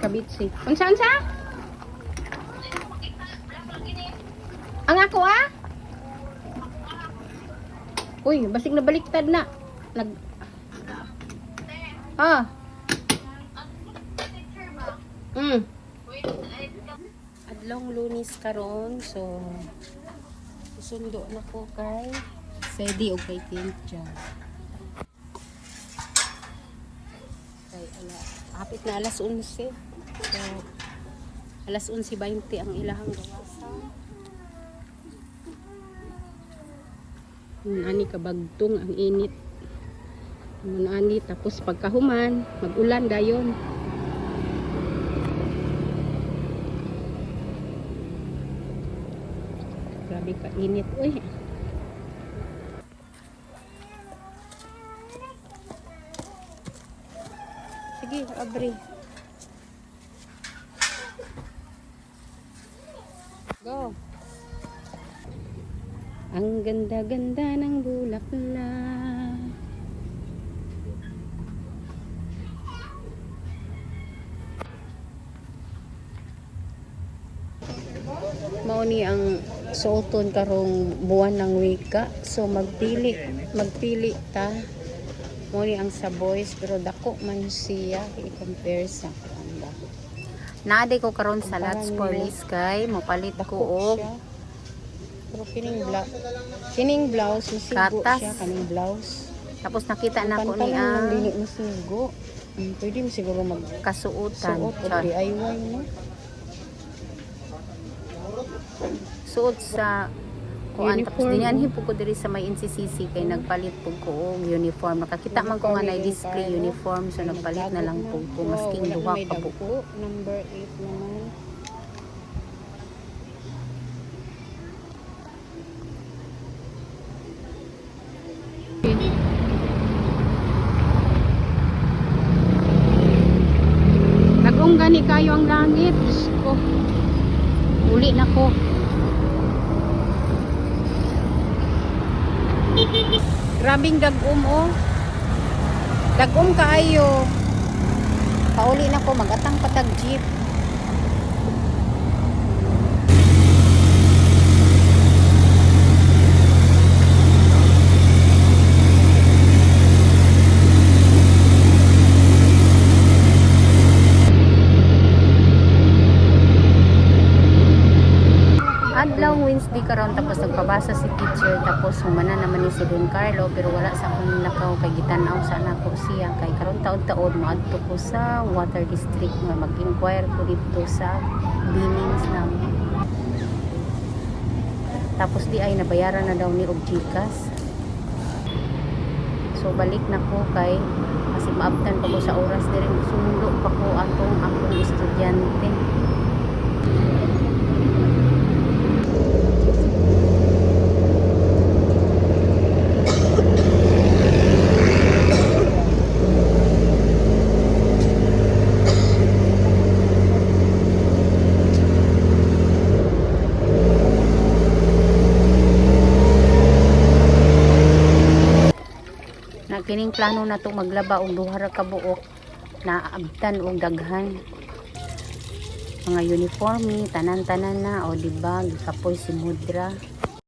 kabitsi. Unsa unsa? Ang ako ah? Uy, basig na baliktad na. Nag Ah. Mm. Adlong lunis karon so sundo na ko kay Sedi o kay Tintja. Kay ala, hapit na alas 11. So, alas 11.20 ang ilahang gawasan. Hmm, ani kabagtong ang init. Ani tapos pagkahuman, magulan dayon. Grabe ka init uy. Sige, abri. Go. Ang ganda-ganda ng bulaklak. Mao ni ang suoton karong buwan ng wika. So magpili, magpili ta. Mao ni ang sa boys pero dako man siya i-compare sa kanda. Naaday ko karon sa Lots for Liskay, mopalit ko og. Pero kining bla kining blouse masigo siya kaning blouse. tapos nakita na ko ni ang dili masigo. Mm, pwede mo siguro mag kasuotan. suot o. DIY no. Suot sa kuan tapos Uniform, dinyanhin oh. po ko diri sa may NCCC kay nagpalit po ko og uniform. Nakakita man ko nga na display uniform so nagpalit na lang po ko masking duha ka po. number 8 naman. Nagong gani kayo ang langit. Ko. Uli na ko. Grabing dagom oh. Dagom kaayo. Pauli na ko magatang patag jeep. Wednesday karon tapos nagpabasa si teacher tapos humana naman ni si Don Carlo pero wala sa akong nakaw kay gitanaw sa nako siya kay karon taon-taon moadto ko sa water district nga mag-inquire ko dito sa binnings namin. Tapos di ay nabayaran na daw ni og GCash. So balik na ko kay kasi maabtan pa ko sa oras diri sundo pa ko atong akong estudyante. na kining plano na to maglaba og duha ra ka buok na abtan og daghan. Mga uniforme tanan-tanan na o di ba? Gikapoy si mudra